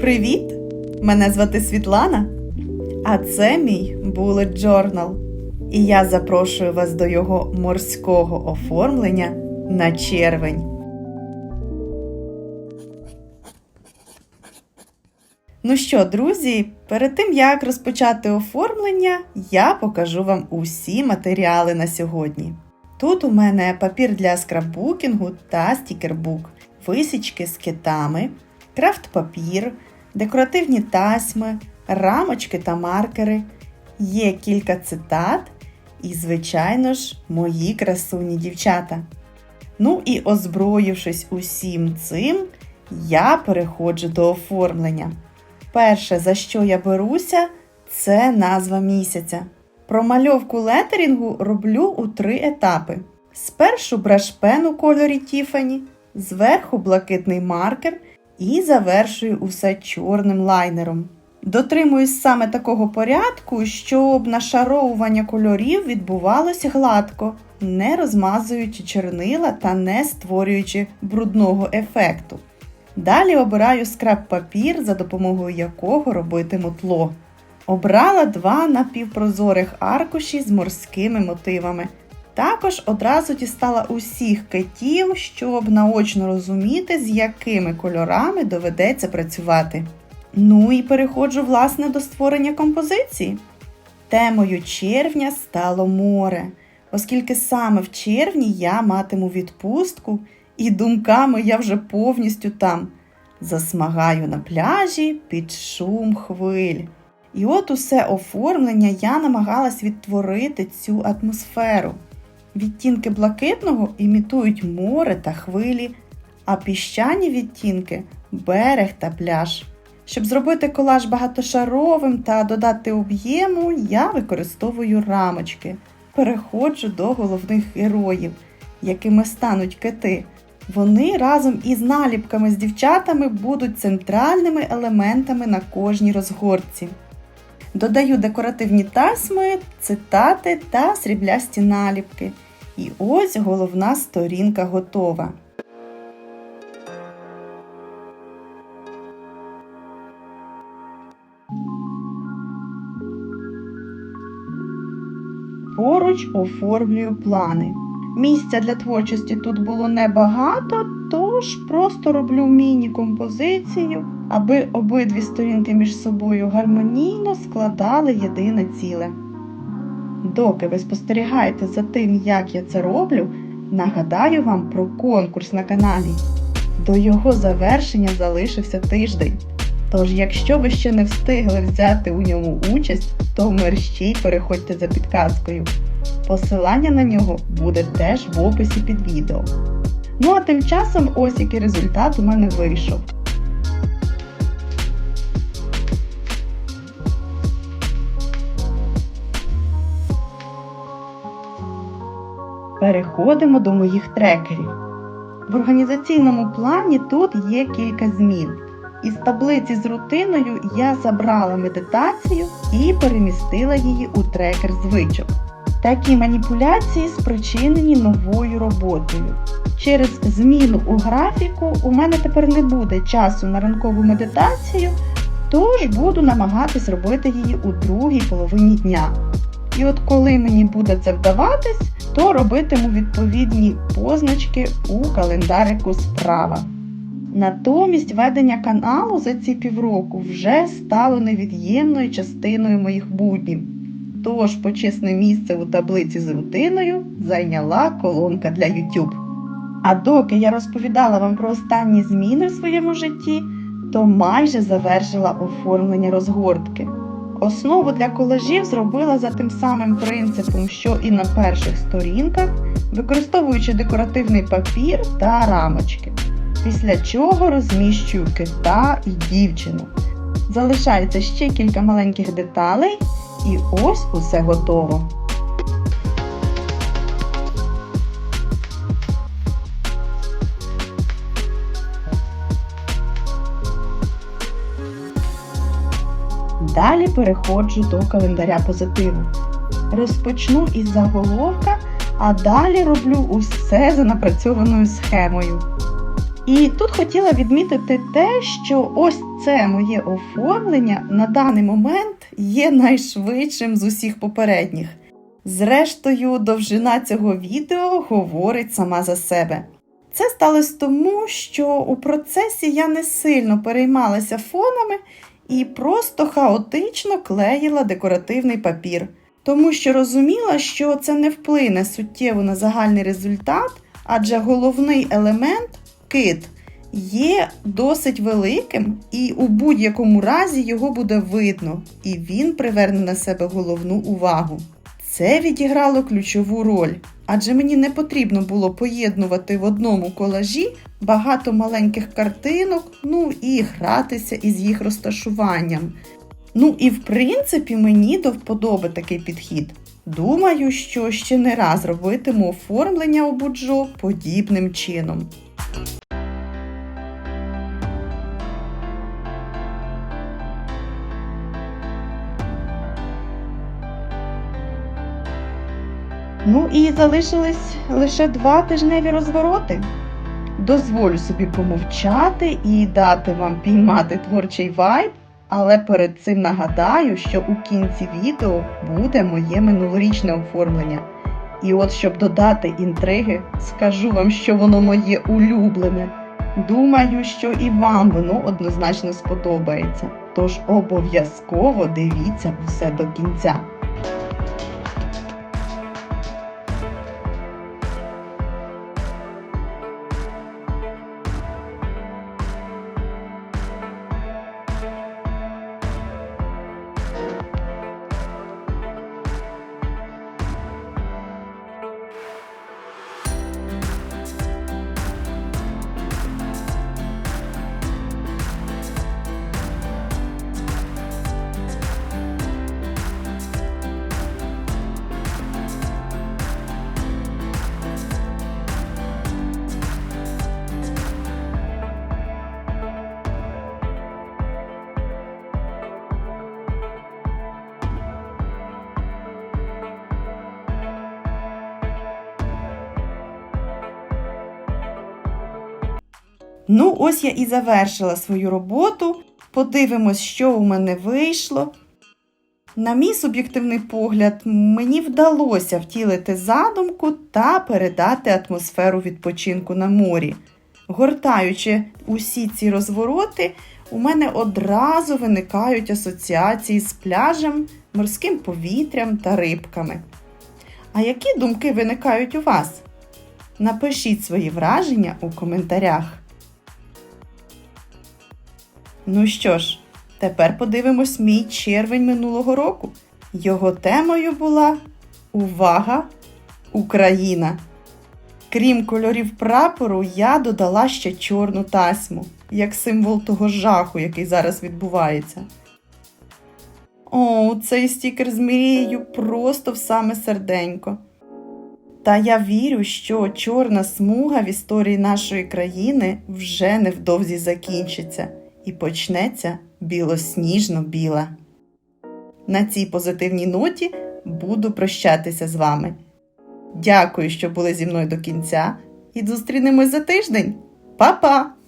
Привіт! Мене звати Світлана, а це мій Bullet Journal. І я запрошую вас до його морського оформлення на червень. Ну що, друзі, перед тим як розпочати оформлення, я покажу вам усі матеріали на сьогодні. Тут у мене папір для скраббукінгу та стікербук, висічки з китами, крафт-папір, декоративні тасьми, рамочки та маркери. Є кілька цитат і, звичайно ж, мої красуні дівчата. Ну і озброївшись усім цим, я переходжу до оформлення. Перше, за що я беруся, це назва місяця. Промальовку летерінгу роблю у три етапи. Спершу брашпен у кольорі Тіфані, зверху блакитний маркер і завершую усе чорним лайнером. Дотримуюсь саме такого порядку, щоб нашаровування кольорів відбувалося гладко, не розмазуючи чернила та не створюючи брудного ефекту. Далі обираю скраб-папір, за допомогою якого робитиму тло. Обрала два напівпрозорих аркуші з морськими мотивами. Також одразу дістала усіх китів, щоб наочно розуміти, з якими кольорами доведеться працювати. Ну і переходжу власне до створення композиції. Темою червня стало море, оскільки саме в червні я матиму відпустку, і думками я вже повністю там. Засмагаю на пляжі під шум хвиль. І от усе оформлення я намагалась відтворити цю атмосферу. Відтінки блакитного імітують море та хвилі, а піщані відтінки берег та пляж. Щоб зробити колаж багатошаровим та додати об'єму, я використовую рамочки. Переходжу до головних героїв, якими стануть кити. Вони разом із наліпками з дівчатами будуть центральними елементами на кожній розгорці. Додаю декоративні тасми, цитати та сріблясті наліпки. І ось головна сторінка готова. Поруч оформлюю плани. Місця для творчості тут було небагато, тож просто роблю міні-композицію, аби обидві сторінки між собою гармонійно складали єдине ціле. Доки ви спостерігаєте за тим, як я це роблю, нагадаю вам про конкурс на каналі. До його завершення залишився тиждень. Тож, якщо ви ще не встигли взяти у ньому участь, то мерщій переходьте за підказкою. Посилання на нього буде теж в описі під відео. Ну а тим часом ось який результат у мене вийшов. Переходимо до моїх трекерів. В організаційному плані тут є кілька змін. Із таблиці з рутиною я забрала медитацію і перемістила її у трекер звичок. Такі маніпуляції спричинені новою роботою. Через зміну у графіку у мене тепер не буде часу на ранкову медитацію, тож буду намагатись робити її у другій половині дня. І от коли мені буде це вдаватись, то робитиму відповідні позначки у календарику справа. Натомість ведення каналу за ці півроку вже стало невід'ємною частиною моїх буднів. Тож почесне місце у таблиці з рутиною зайняла колонка для YouTube. А доки я розповідала вам про останні зміни в своєму житті, то майже завершила оформлення розгортки. Основу для колажів зробила за тим самим принципом, що і на перших сторінках, використовуючи декоративний папір та рамочки. Після чого розміщую кита і дівчину. Залишається ще кілька маленьких деталей, і ось усе готово. Далі переходжу до календаря позитиву. Розпочну із заголовка, а далі роблю усе за напрацьованою схемою. І тут хотіла відмітити те, що ось це моє оформлення на даний момент є найшвидшим з усіх попередніх. Зрештою, довжина цього відео говорить сама за себе. Це сталося тому, що у процесі я не сильно переймалася фонами і просто хаотично клеїла декоративний папір, тому що розуміла, що це не вплине суттєво на загальний результат, адже головний елемент кит є досить великим, і у будь-якому разі його буде видно, і він приверне на себе головну увагу. Це відіграло ключову роль, адже мені не потрібно було поєднувати в одному колажі багато маленьких картинок, ну і гратися із їх розташуванням. Ну і в принципі мені до вподоби такий підхід. Думаю, що ще не раз робитиму оформлення у буджо подібним чином. Ну і залишились лише два тижневі розвороти. Дозволю собі помовчати і дати вам піймати творчий вайб, але перед цим нагадаю, що у кінці відео буде моє минулорічне оформлення. І от, щоб додати інтриги, скажу вам, що воно моє улюблене. Думаю, що і вам воно однозначно сподобається. Тож обов'язково дивіться все до кінця. Ну, ось я і завершила свою роботу. Подивимось, що у мене вийшло. На мій суб'єктивний погляд, мені вдалося втілити задумку та передати атмосферу відпочинку на морі. Гортаючи усі ці розвороти, у мене одразу виникають асоціації з пляжем, морським повітрям та рибками. А які думки виникають у вас? Напишіть свої враження у коментарях. Ну що ж, тепер подивимось мій червень минулого року. Його темою була Увага! Україна! Крім кольорів прапору, я додала ще чорну тасьму, як символ того жаху, який зараз відбувається. О, цей стікер з мрією просто в саме серденько. Та я вірю, що чорна смуга в історії нашої країни вже невдовзі закінчиться і почнеться білосніжно-біла. На цій позитивній ноті буду прощатися з вами. Дякую, що були зі мною до кінця, і зустрінемось за тиждень. Па-па!